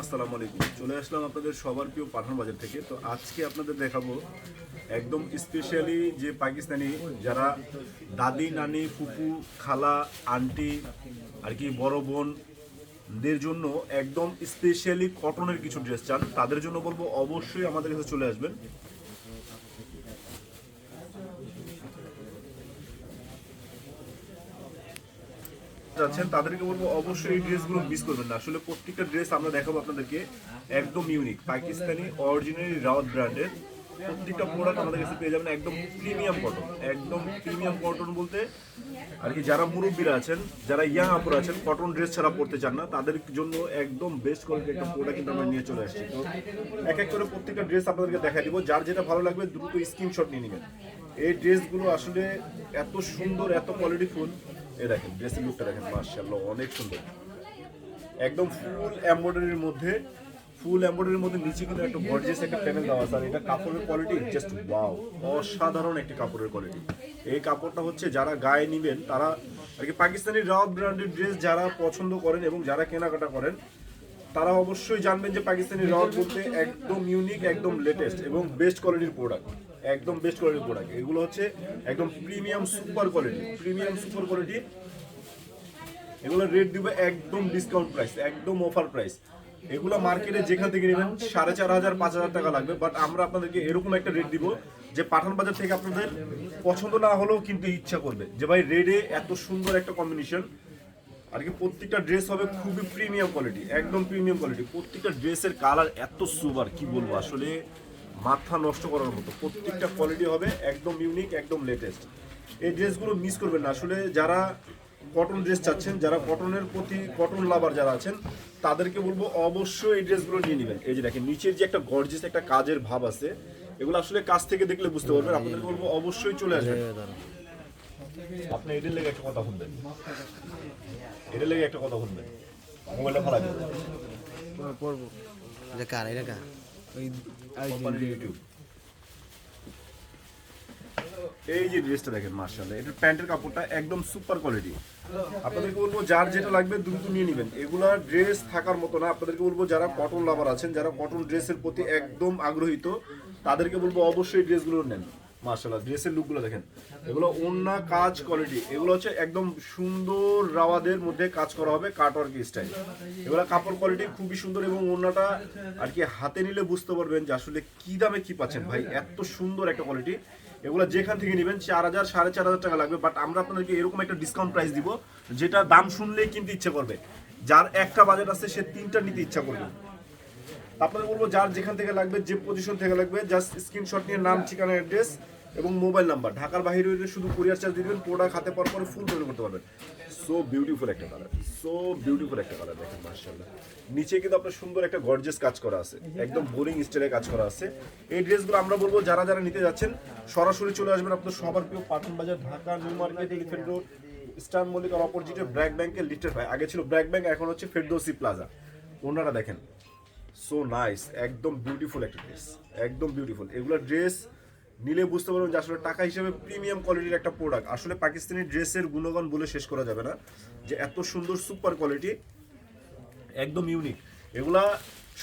আসসালামু আলাইকুম। চলে আসলাম আপনাদের সবার প্রিয় পাঠান বাজার থেকে। তো আজকে আপনাদের দেখাবো একদম স্পেশালি যে পাকিস্তানি, যারা দাদি, নানি ফুপু খালা, আন্টি, আর কি বড় বোনদের জন্য একদম স্পেশালি কটনের কিছু ড্রেস চান, তাদের জন্য বলব অবশ্যই আমাদের কাছে চলে আসবেন। যাচ্ছেন, তাদেরকে বলব অবশ্যই এই ড্রেসগুলো মিস করবেন না। আসলে প্রত্যেকটা ড্রেস আমরা দেখাবো আপনাদেরকে, একদম ইউনিক পাকিস্তানি অরিজিনালি রাওয়াত ব্র্যান্ডের প্রত্যেকটা প্রোডাক্ট আমাদের কাছে পেয়ে যাবেন একদম প্রিমিয়াম কটন একদম প্রিমিয়াম কটন বলতে আর কি যারা মুরব্বীরা আছেন, যারা ইয়াং আপুর আছেন কটন ড্রেস ছাড়া পড়তে চান না, তাদের জন্য একদম বেস্ট কোয়ালিটি একটা প্রোডাক্ট কিন্তু আমরা নিয়ে চলে আসছি। তো এক এক করে প্রত্যেকটা ড্রেস আপনাদেরকে দেখা দিব, যার যেটা ভালো লাগবে দ্রুত স্ক্রিনশট নিয়ে নেবেন। এই ড্রেসগুলো আসলে এত সুন্দর, এত কোয়ালিটিফুল এই দেখেন ড্রেসের লুকটা দেখেন মার্শাল্লাহ অনেক সুন্দর। একদম ফুল এমব্রয়ডারির মধ্যে ফুল এমব্রয়ডারির মধ্যে নিচে কিন্তু একটা গর্জিয়াস একটা প্যানেল দেওয়া আছে, আর এটা কাপড়ের কোয়ালিটি জাস্ট ওয়াও অসাধারণ একটি কাপড়ের কোয়ালিটি এই কাপড়টা হচ্ছে যারা গায়ে নেবেন, তারা আর কি পাকিস্তানি রাউত ব্র্যান্ডের ড্রেস যারা পছন্দ করেন এবং যারা কেনাকাটা করেন, তারা অবশ্যই জানবেন যে পাকিস্তানি রাউত বলতে একদম ইউনিক একদম লেটেস্ট এবং বেস্ট কোয়ালিটির প্রোডাক্ট একদম বেস্ট কোয়ালিটির প্রোডাক্ট এগুলো হচ্ছে একদম premium super quality premium super quality এগুলো রেট দিবে একদম ডিসকাউন্ট প্রাইস একদম অফার প্রাইস এগুলো মার্কেটে যেখান থেকে নেবেন, সাড়ে চার হাজার, পাঁচ হাজার টাকা লাগবে। বাট আমরা আপনাদেরকে এরকম একটা রেট দিব যে পাঠান বাজার থেকে আপনাদের পছন্দ না হলেও কিন্তু ইচ্ছা করবে। যে ভাই রেডে এত সুন্দর একটা কম্বিনেশন আর কি প্রত্যেকটা ড্রেস হবে খুবই প্রিমিয়াম কোয়ালিটি একদম প্রিমিয়াম কোয়ালিটি প্রত্যেকটা ড্রেসের কালার এত সুপার কি বলব? আসলে মাথা নষ্ট করার মতো। প্রত্যেকটা কোয়ালিটি হবে একদম ইউনিক একদম লেটেস্ট এই ড্রেসগুলো মিস করবেন না। আসলে যারা কটন ড্রেস চাচ্ছেন যারা কটনের প্রতি কটন লাভার যারা আছেন তাদেরকে বলব অবশ্যই এই ড্রেসগুলো নিয়ে নেবেন। এই যে দেখেন নিচের যে একটা গর্জিয়াস একটা কাজের ভাব আছে এগুলো আসলে কাজ থেকে দেখলে বুঝতে পারবেন। আপনাদেরকে বলব অবশ্যই চলে আসবেন। আপনি এদের লেগে একটা কথা শুনবেন। এদের লেগে একটা কথা শুনবেন। মোবাইলটা ফালাই দেবেন পড়ব। এটা কার? এটা কার? ওই কোম্পানির ইউটিউব এই যে ড্রেসটা দেখেন মার্শাল্লাহ এটার প্যান্টের কাপড়টা একদম সুপার কোয়ালিটি আপনাদেরকে বলব যার যেটা লাগবে দ্রুত নিয়ে নেবেন। এগুলা ড্রেস থাকার মতো না। আপনাদেরকে বলব যারা কটন লাভার আছেন যারা কটন ড্রেসের প্রতি একদম আগ্রহীত তাদেরকে বলব অবশ্যই ড্রেসগুলো নেন। মার্শাল্লাহ ড্রেসের লুকগুলো দেখেন। এগুলো অন্য কাজ কোয়ালিটি এগুলো হচ্ছে একদম সুন্দর রাওয়াদের মধ্যে কাজ করা হবে কাটওয়ার্ক স্টাইল এগুলো কাপড় কোয়ালিটি খুবই সুন্দর এবং অন্যটা আর কি হাতে নিলে বুঝতে পারবেন যে আসলে কি দামে কি পাচ্ছেন ভাই। এত সুন্দর একটা কোয়ালিটি এগুলো যেখান থেকে নেবেন চার হাজার, সাড়ে চার হাজার টাকা লাগবে বাট আমরা আপনাদেরকে এরকম একটা ডিসকাউন্ট প্রাইস দিব, যেটা দাম শুনলেই কিনতে ইচ্ছে করবে। যার একটা বাজেট আছে, সে তিনটা নিতে ইচ্ছা করবে। আপনাদের বলব যার যেখান থেকে লাগবে, যে পজিশন থেকে লাগবে জাস্ট স্ক্রিনশট নিয়ে নাম, ঠিকানা অ্যাড্রেস এবং মোবাইল নাম্বার ঢাকার বাইরে হইলে শুধু কুরিয়ার চার্জ দেবেন প্রোডাক্ট হাতে পাওয়ার পরে ফুল পেমেন্ট করতে পারবেন। সো বিউটিফুল একটা কালার সো বিউটিফুল একটা কালার দেখেন মার্শাল্লাহ নিচে কিন্তু আপনার সুন্দর একটা গর্জেস কাজ করা আছে, একদম বোরিং স্টাইলে কাজ করা আছে। এই ড্রেসগুলো আমরা বলব, যারা যারা নিতে যাচ্ছেন, সরাসরি চলে আসবেন আপনার সবার প্রিয় পাটন বাজার, Dhaka, new market elephant road star মল্লিকার অপোজিটে ব্র্যাক ব্যাংকের লিফটের ভাই। আগে ছিল ব্র্যাক ব্যাংক, এখন হচ্ছে ফেরদৌসি প্লাজা ওনারা দেখেন সো নাইস একদম বিউটিফুল একটা ড্রেস একদম বিউটিফুল এগুলো ড্রেস নিলে বুঝতে পারবেন যে আসলে টাকা হিসেবে প্রিমিয়াম কোয়ালিটির একটা প্রোডাক্ট আসলে পাকিস্তানি ড্রেসের গুণগান বলে শেষ করা যাবে না। যে এত সুন্দর সুপার কোয়ালিটি একদম ইউনিক এগুলা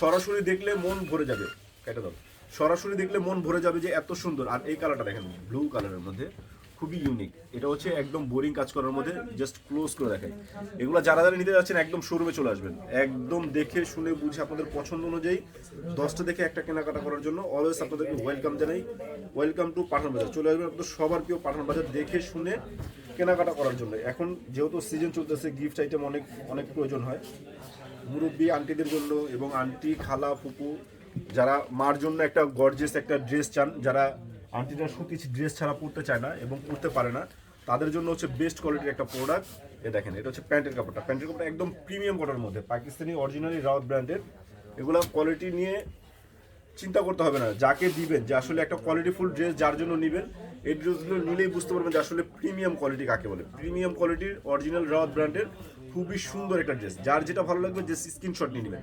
সরাসরি দেখলে মন ভরে যাবে। কেটে দাও। সরাসরি দেখলে মন ভরে যাবে যে এত সুন্দর। আর এই কালারটা দেখেন ব্লু কালারের মধ্যে। খুবই ইউনিক এটা হচ্ছে একদম বোরিং কাজ করার মধ্যে জাস্ট ক্লোজ করে দেখেন এগুলো যারা যারা নিতে যাচ্ছেন, একদম শোরুমে চলে আসবেন। একদম দেখে, শুনে, বুঝে আপনাদের পছন্দ অনুযায়ী দশটা দেখে একটা কেনাকাটা করার জন্য অলওয়েজ আপনাদেরকে ওয়েলকাম জানাই। ওয়েলকাম টু পাঠান বাজার। চলে আসবেন আপনাদের সবার প্রিয় পাঠান বাজার, দেখে, শুনে, কেনাকাটা করার জন্য। এখন যেহেতু সিজন চলতেছে গিফট আইটেম অনেক অনেক প্রয়োজন হয়। মুরব্বী আন্টিদের জন্য এবং আন্টি খালা, ফুপু, যারা মার জন্য একটা গর্জেস একটা ড্রেস চান, যারা আন্টিরা সুতি ড্রেস ছাড়া পরতে চায় না এবং পরতে পারে না। তাদের জন্য হচ্ছে বেস্ট কোয়ালিটির একটা প্রোডাক্ট এ দেখেন, এটা হচ্ছে প্যান্টের কাপড়টা। প্যান্টের কাপড়টা একদম প্রিমিয়াম কটনের মধ্যে। পাকিস্তানি অরিজিনালি রাউত ব্র্যান্ডের এগুলো কোয়ালিটি নিয়ে চিন্তা করতে হবে না। যাকে দিবেন, যে আসলে একটা কোয়ালিটিফুল ড্রেস যার জন্য নেবেন, এই ড্রেসগুলো নিলেই বুঝতে পারবেন যে আসলে প্রিমিয়াম কোয়ালিটি কাকে বলে। প্রিমিয়াম কোয়ালিটির অরিজিনাল রাওয়াত ব্র্যান্ডের খুবই সুন্দর একটা ড্রেস। যার যেটা ভালো লাগবে যে স্ক্রিনশট নিয়ে নেবেন।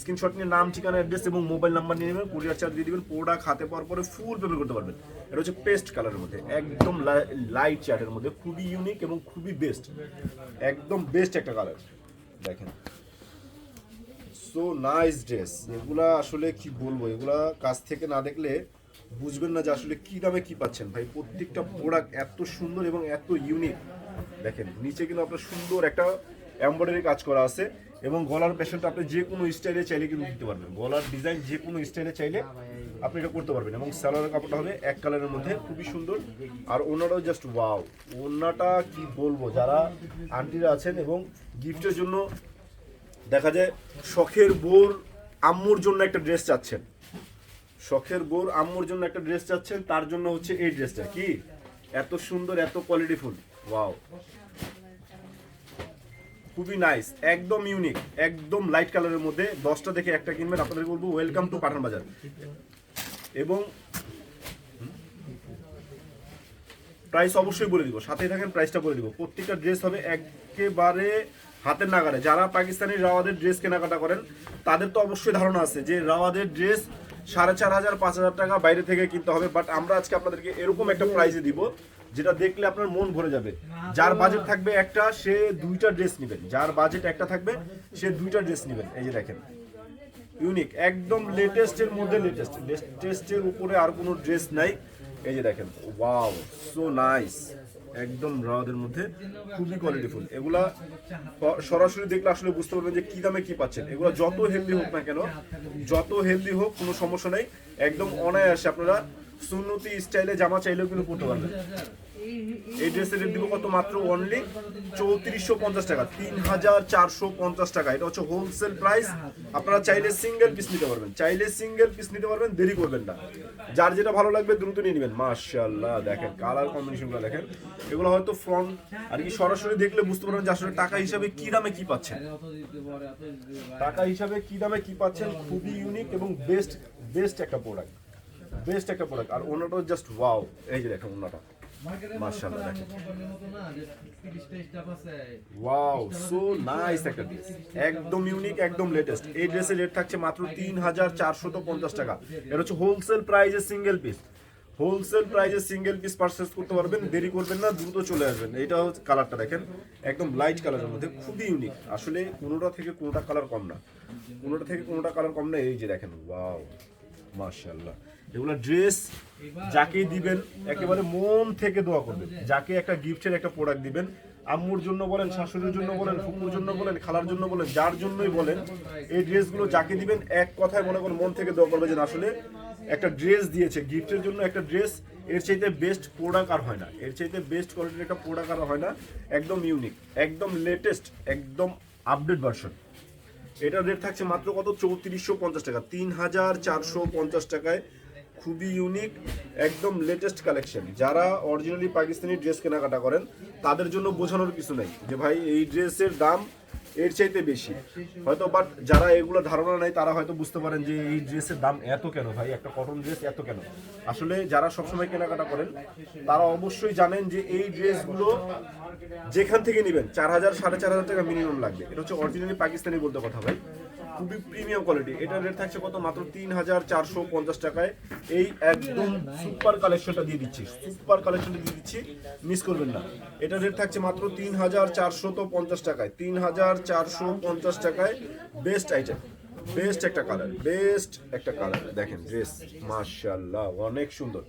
স্ক্রিনশট নিয়ে নাম, ঠিকানা অ্যাড্রেস এবং মোবাইল নাম্বার নিয়ে নেবেন কুরিয়ার চার্জ দিয়ে দিবেন প্রোডাক্ট হাতে পাওয়ার পরে ফুল পেমেন্ট করতে পারবেন। এটা হচ্ছে পেস্ট কালারের মধ্যে, একদম লাইট চার্টের মধ্যে, খুবই ইউনিক এবং খুবই বেস্ট একদম বেস্ট একটা কালার দেখেন। সো নাইস ড্রেস এগুলা আসলে কি বলব, এগুলা কাছ থেকে না দেখলে বুঝবেন না যে আসলে কি দামে কি পাচ্ছেন। ভাই, প্রত্যেকটা প্রোডাক্ট এত সুন্দর এবং এত ইউনিক দেখেন, নিচে কিন্তু আপনার সুন্দর একটা এমব্রয়ডারি কাজ করা আছে এবং গলার পেশেন্ট আপনি যে কোনো স্টাইলে চাইলে কিন্তু দিতে পারবেন। গলার ডিজাইন যে কোনো স্টাইলে চাইলে আপনি এটা করতে পারবেন এবং সালোয়ারের কাপড়টা হবে এক কালারের মধ্যে, খুবই সুন্দর। আর ওনাটাও জাস্ট ওয়াও ওনাটা কি বলব? যারা আন্টিরা আছেন এবং গিফটের জন্য দেখা যায় শখের বোর আম্মুর জন্য একটা ড্রেস চাচ্ছেন। শখের বোর আম্মুর জন্য একটা ড্রেস চাচ্ছেন, তার জন্য হচ্ছে এই ড্রেসটা কি? এত সুন্দর, এত কোয়ালিটিফুল ওয়াও খুবই নাইস একদম ইউনিক একদম লাইট কালারের মধ্যে দশটা দেখে একটা কিনবেন আপনাদের বলব ওয়েলকাম টু পাঠান বাজার এবং প্রাইস অবশ্যই বলে দিব, সাথেই থাকেন প্রাইসটা বলে দিব। প্রত্যেকটা ড্রেস হবে একেবারে হাতের নাগারে যারা পাকিস্তানি রাওয়াদের ড্রেস কেনাকাটা করেন, তাদের তো অবশ্যই ধারণা আছে যে রাওয়াদের ড্রেস সাড়ে চার হাজার, পাঁচ হাজার টাকা বাইরে থেকে কিনতে হবে। বাট আমরা আজকে আপনাদেরকে এরকম একটা প্রাইসে দিব যেটা দেখলে আপনার মন ভরে যাবে। যার বাজেট থাকবে একটা সে দুইটা ড্রেস নেবেন। যার বাজেট একটা থাকবে সে দুইটা ড্রেস নেবেন। এই যে দেখেন। ইউনিক একদম লেটেস্টের মধ্যে লেটেস্ট লেটেস্টের উপরে আর কোনো ড্রেস নাই। এই যে দেখেন ওয়াও সো নাইস একদম রাওয়াদের মধ্যে খুবই কোয়ালিটিফুল এগুলা সরাসরি দেখলে আসলে বুঝতে পারবেন যে কি দামে কি পাচ্ছেন। এগুলো যত হেলদি হোক না কেন যত হেলদি হোক কোনো সমস্যা নেই। একদম অনায়াসে আপনারা সুন্নতি স্টাইলে জামা চাইলেও কিন্তু পড়তে পারবেন। এই ড্রেসের দিব কত মাত্র অনলি চৌত্রিশশো পঞ্চাশ টাকা তিন হাজার চারশো পঞ্চাশ টাকা। এটা হচ্ছে হোলসেল প্রাইস আপনারা চাইলে সিঙ্গেল পিস নিতে পারবেন। চাইলে সিঙ্গেল পিস নিতে পারবেন, দেরি করবেন না। যার যেটা ভালো লাগবে দ্রুত নিয়ে নেবেন। মাশাআল্লাহ, দেখেন কালার কম্বিনেশনগুলো দেখেন। এগুলো হয়তো ফ্রন্ট আর কি সরাসরি দেখলে বুঝতে পারবেন যে আসলে টাকা হিসাবে কি দামে কি পাচ্ছেন। টাকা হিসাবে কি দামে কি পাচ্ছেন, খুবই ইউনিক এবং বেস্ট বেস্ট একটা প্রোডাক্ট বেস্ট একটা প্রোডাক্ট আর ওনাটাও জাস্ট ওয়াও এই যে দেখেন ওনাটা। মাশাআল্লাহ দেখেন। ওয়াও সো নাইস একটা ড্রেস একদম ইউনিক একদম লেটেস্ট এই ড্রেসের রেট থাকছে মাত্র তিন হাজার চারশত পঞ্চাশ টাকা। এটা হচ্ছে হোলসেল প্রাইজে সিঙ্গেল পিস হোলসেল প্রাইজে সিঙ্গেল পিস পারচেস করতে পারবেন দেরি করবেন না দ্রুত চলে আসবেন। এটা হচ্ছে কালারটা দেখেন। একদম লাইট কালারের মধ্যে খুবই ইউনিক আসলে কোনোটা থেকে কোনোটা কালার কম না। কোনোটা থেকে কোনোটা কালার কম না এই যে দেখেন। ওয়াও মাশাআল্লাহ। এগুলো ড্রেস যাকে দিবেন একেবারে মন থেকে দোয়া করবেন। যাকে একটা গিফটের একটা প্রোডাক্ট দিবেন আম্মুর জন্য বলেন শাশুড়ির জন্য বলেন ফুপুর জন্য বলেন খালার জন্য বলেন যার জন্যই বলেন এই ড্রেসগুলো যাকে দিবেন এক কথায় মনে করেন মন থেকে দোয়া করবে যে আসলে একটা ড্রেস দিয়েছে। গিফটের জন্য একটা ড্রেস এর চাইতে বেস্ট প্রোডাক্ট আর হয় না। এর চাইতে বেস্ট কোয়ালিটির একটা প্রোডাক্ট আর হয় না। একদম ইউনিক একদম লেটেস্ট একদম আপডেট ভার্সন এটার রেট থাকছে মাত্র কত? চৌত্রিশশো পঞ্চাশ টাকা। তিন হাজার চারশো পঞ্চাশ টাকায় খুবই ইউনিক একদম লেটেস্ট কালেকশন যারা অরিজিনালি পাকিস্তানি ড্রেস কেনাকাটা করেন, তাদের জন্য বোঝানোর কিছু নেই যে ভাই, এই ড্রেসের দাম এর চাইতে বেশি। হয়তো বাট যারা এগুলো ধারণা নেই তারা হয়তো বুঝতে পারেন যে এই ড্রেসের দাম এত কেন ভাই? একটা কটন ড্রেস এত কেন? আসলে যারা সবসময় কেনাকাটা করেন, তারা অবশ্যই জানেন যে এই ড্রেসগুলো যেখান থেকে নেবেন, চার হাজার, সাড়ে চার হাজার টাকা মিনিমাম লাগবে। এটা হচ্ছে অরিজিনালি পাকিস্তানি বলতে কথা ভাই। খুবই প্রিমিয়াম কোয়ালিটি এটার রেট থাকছে কত? মাত্র তিন হাজার চারশো পঞ্চাশ টাকায়। এই একদম সুপার কালেকশনটা দিয়ে দিচ্ছি। সুপার কালেকশনটা দিয়ে দিচ্ছি। মিস করবেন না। এটার রেট থাকছে মাত্র তিন হাজার চারশো তো পঞ্চাশ টাকায়। তিন হাজার চারশো পঞ্চাশ টাকায় বেস্ট আইটেম বেস্ট একটা কালার বেস্ট একটা কালার দেখেন ড্রেস মার্শাল্লাহ অনেক সুন্দর।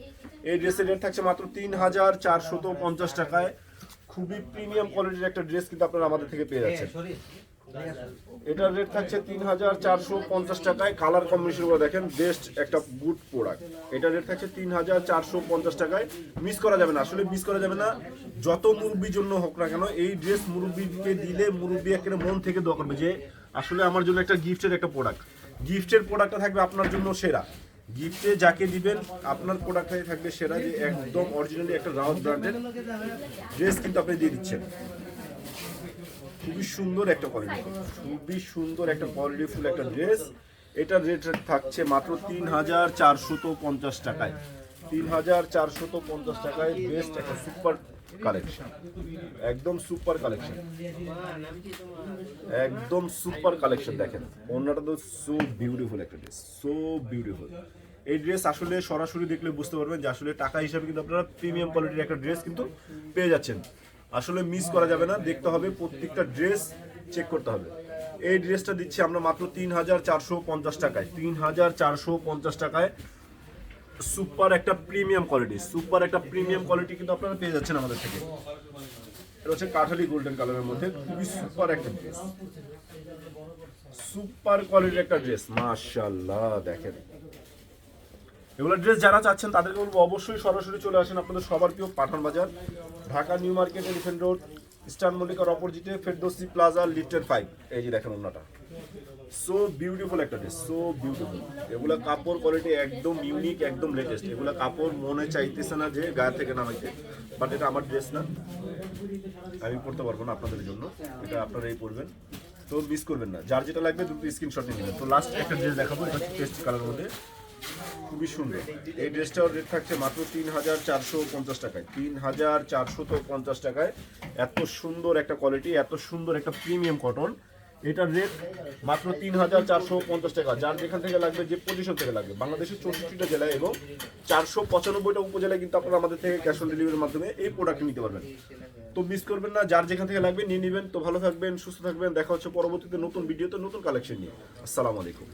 এই ড্রেসের রেট থাকছে মাত্র তিন হাজার চারশো পঞ্চাশ টাকায়। খুবই প্রিমিয়াম কোয়ালিটির একটা ড্রেস কিন্তু আপনারা আমাদের থেকে পেয়ে যাচ্ছেন। এটার রেট থাকছে তিন হাজার চারশো পঞ্চাশ টাকায়। কালার কম্বিনেশন করে দেখেন বেস্ট একটা গুড প্রোডাক্ট এটার রেট থাকছে তিন হাজার চারশো পঞ্চাশ টাকায়। মিস করা যাবে না, আসলে মিস করা যাবে না। যত মুরব্বির জন্য হোক না কেন, এই ড্রেস মুরব্বিকে দিলে মুরব্বি একেবারে মন থেকে দোয়া করবে যে, আসলে আমার জন্য একটা গিফটের একটা প্রোডাক্ট গিফটের প্রোডাক্টটা থাকবে আপনার জন্য সেরা। গিফটে যাকে দিবেন, আপনার প্রোডাক্টটাই থাকবে সেরা যে একদম অরিজিনালি একটা রাউন্ড ব্র্যান্ডের ড্রেস কিন্তু আপনি দিয়ে দিচ্ছেন। খুবই সুন্দর একটা কোয়ালিটি খুবই সুন্দর একটা কোয়ালিটি ফুল একটা ড্রেস এটার রেট থাকছে মাত্র তিন হাজার চারশত পঞ্চাশ টাকায়। তিন হাজার চারশত পঞ্চাশ টাকায় বেস্ট একটা সুপার কালেকশন একদম সুপার কালেকশন একদম সুপার কালেকশন দেখেন। অন্যটা তো সো বিউটিফুল একটা ড্রেস সো বিউটিফুল এই ড্রেস আসলে সরাসরি দেখলে বুঝতে পারবেন যে আসলে টাকা হিসাবে কিন্তু আপনারা প্রিমিয়াম কোয়ালিটির একটা ড্রেস কিন্তু পেয়ে যাচ্ছেন। আসলে মিস করা যাবে না। দেখতে হবে, প্রত্যেকটা ড্রেস চেক করতে হবে। এই ড্রেসটা দিচ্ছি আমরা মাত্র তিন হাজার চারশো পঞ্চাশ টাকায়। তিন হাজার চারশো পঞ্চাশ টাকায় সুপার একটা প্রিমিয়াম কোয়ালিটি সুপার একটা প্রিমিয়াম কোয়ালিটি কিন্তু আপনারা পেয়ে যাচ্ছেন আমাদের থেকে। এটা হচ্ছে কাঠালি গোল্ডেন কালারের মধ্যে। খুবই সুপার একটা ড্রেস সুপার কোয়ালিটির একটা ড্রেস মাশাআল্লাহ, দেখেন। এগুলো ড্রেস যারা চাচ্ছেন তাদেরকে বলব অবশ্যই সরাসরি চলে আসেন আপনাদের সবার প্রিয় Pathan Bazar, Dhaka new market elephant road, eastern মল্লিকার অপোজিটে ফেরদোসি প্লাজা লিফটের ফাইভ এই যে দেখেন অন্যটা সো বিউটিফুল একটা ড্রেস সো বিউটিফুল এগুলা কাপড় কোয়ালিটি একদম ইউনিক একদম লেটেস্ট এগুলা কাপড় মনে চাইতেছে না যে গায়ে থেকে নামাইতে বাট এটা আমার ড্রেস না। আমি পড়তে পারব না আপনাদের জন্য। এটা আপনারাই পড়বেন তো মিস করবেন না। যার যেটা লাগবে দুটো স্ক্রিনশট নিয়ে নেবেন। তো লাস্ট একটা ড্রেস দেখাবো, এটা হচ্ছে পেস্ট কালারের মধ্যে। খুবই সুন্দর। এই ড্রেসটার রেট থাকছে মাত্র তিন হাজার চারশো পঞ্চাশ টাকায়। তিন হাজার চারশো তো পঞ্চাশ টাকায় এত সুন্দর একটা কোয়ালিটি এত সুন্দর একটা প্রিমিয়াম কটন এটার রেট মাত্র তিন হাজার চারশো পঞ্চাশ টাকা। যার যেখান থেকে লাগবে, যে পজিশন থেকে লাগবে। বাংলাদেশের চৌষট্টিটা জেলায় এবং চারশো পঁচানব্বইটা উপজেলায় কিন্তু আপনারা আমাদের থেকে ক্যাশ অন ডেলিভারির মাধ্যমে এই প্রোডাক্ট নিতে পারবেন। তো মিস করবেন না, যার যেখান থেকে লাগবে নিয়ে নেবেন। তো ভালো থাকবেন, সুস্থ থাকবেন। দেখা হচ্ছে পরবর্তীতে নতুন ভিডিওতে নতুন কালেকশন নিয়ে। আসসালামু আলাইকুম।